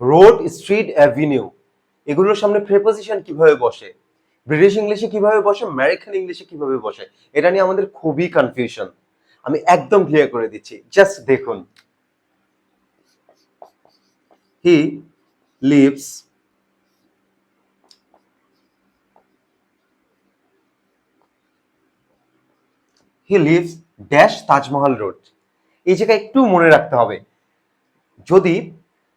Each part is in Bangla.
Road, street, avenue. এগুলোর সামনে প্রেপোজিশন কীভাবে বসে? ব্রিটিশ ইংলিশে কীভাবে বসে? আমেরিকান ইংলিশে কীভাবে বসে? এটা নিয়ে আমাদের খুবই কনফিউশন আমি একদম ক্লিয়ার করে দিচ্ছি। জাস্ট দেখুন। He lives he lives dash Taj Mahal road এই জায়গায় একটু মনে রাখতে হবে। যদি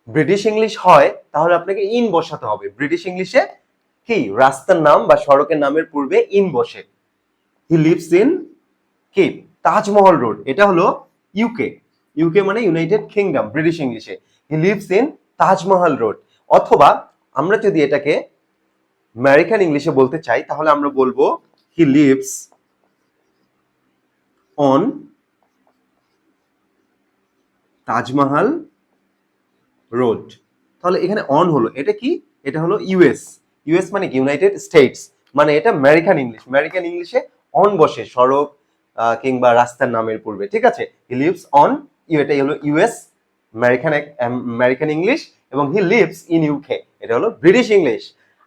ব্রিটিশ ইংলিশ হয়, তাহলে আপনাকে ইন বসাতে হবে। ব্রিটিশ ইংলিশে কি? রাস্তার নাম বা সড়কের নামের পূর্বে ইন বসে। হি লিভস ইন কি? তাজমহল রোড। এটা হলো ইউকে ইউকে মানে ইউনাইটেড কিংডম ব্রিটিশ ইংলিশে he lives in Taj Mahal road. অথবা আমরা যদি এটাকে আমেরিকান ইংলিশে বলতে চাই, তাহলে আমরা বলব he lives on Taj Mahal road. তাহলে এখানে অন হলো। এটা কি? এটা হলো ইউএস ইউএস মানে কি? ইউনাইটেড স্টেটস মানে এটা আমেরিকান ইংলিশ আমেরিকান ইংলিশে অন বসে, সড়ক কিংবা রাস্তার নামের পূর্বে। ঠিক আছে? হি লিভস অন ইউ এটাই হলো ইউএস আমেরিকান আমেরিকান ইংলিশ এবং হি লিভস ইন ইউকে এটা হলো ব্রিটিশ ইংলিশ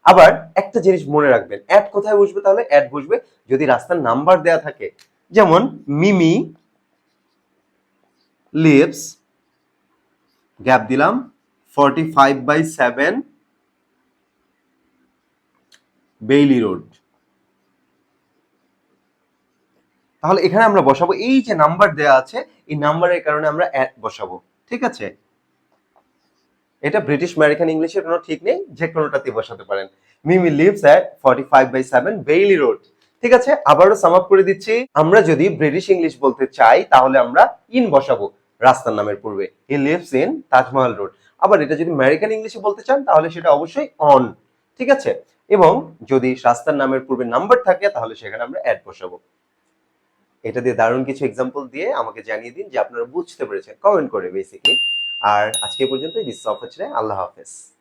আবার একটা জিনিস মনে রাখবেন। অ্যাড কোথায় বসবে তাহলে? অ্যাড বসবে যদি রাস্তার নাম্বার দেয়া থাকে। যেমন মিমি লিভস গ্যাপ দিলাম forty five by seven Bailey road তাহলে এখানে আমরা বসাবো। এই যে নাম্বার দেয়া আছে, এই নাম্বারের কারণে আমরা বসাবো। ঠিক আছে? এটা ব্রিটিশ আমেরিকান ইংলিশের কোনো ঠিক নেই, যে কোনোটাতে বসাতে পারেন। Mimi lives at forty five by seven Bailey road ঠিক আছে? আবারও সাম করে দিচ্ছি। আমরা যদি ব্রিটিশ ইংলিশ বলতে চাই, তাহলে আমরা ইন বসাবো রাস্তার নামের পূর্বে। He lives in Taj Mahal road আবার এটা যদি আমেরিকান ইংলিশে বলতে চান, তাহলে সেটা অবশ্যই অন ঠিক আছে? এবং যদি রাস্তার নামের পূর্বে নাম্বার থাকে, তাহলে সেখানে আমরা অ্যাড বসাবো। এটা দিয়ে দারুণ কিছু এক্সাম্পল দিয়ে আমাকে জানিয়ে দিন যে আপনারা বুঝতে পেরেছেন। কমেন্ট করে বেসিকলি আর আজকে পর্যন্ত দিস অফ আল্লাহ হাফেজ।